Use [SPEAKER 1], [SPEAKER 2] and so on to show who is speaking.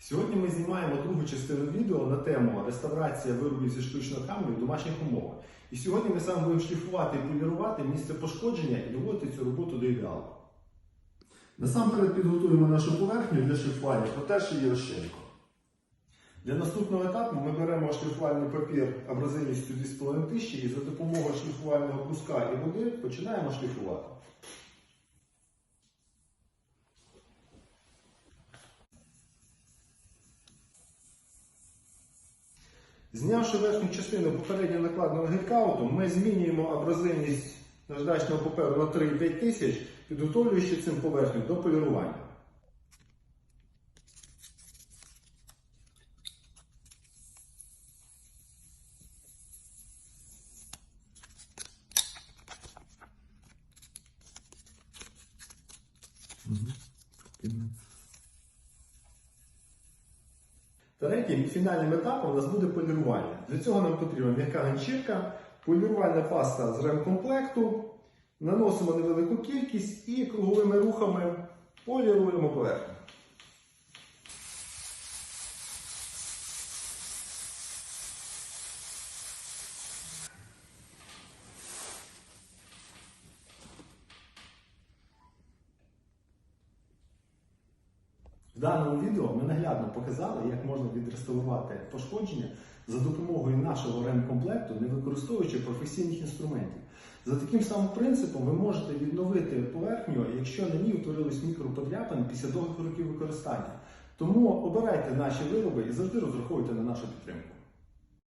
[SPEAKER 1] Сьогодні ми знімаємо другу частину відео на тему реставрація виробів зі штучного каменю в домашніх умовах. І сьогодні ми саме будемо шліфувати і полірувати місце пошкодження і доводити цю роботу до ідеалу.
[SPEAKER 2] Насамперед підготуємо нашу поверхню для шліфування, протерши її розчинкою.
[SPEAKER 1] Для наступного етапу ми беремо шліфувальний папір абразивністю 2500 і за допомогою шліфувального куска і води починаємо шліфувати. Знявши верхню частину попередньо накладеного гелькауту, ми змінюємо абразивність наждачного паперу на 3,5 тисяч, підготовлюючи цим поверхню до полірування. Третім фінальним етапом у нас буде полірування. Для цього нам потрібна м'яка ганчірка, полірувальна паста з ремкомплекту. Наносимо невелику кількість і круговими рухами поліруємо поверхню. В даному відео ми наглядно показали, як можна відреставрувати пошкодження за допомогою нашого ремкомплекту, не використовуючи професійних інструментів. За таким самим принципом ви можете відновити поверхню, якщо на ній утворились мікроподряпини після довгих років використання. Тому обирайте наші вироби і завжди розраховуйте на нашу підтримку.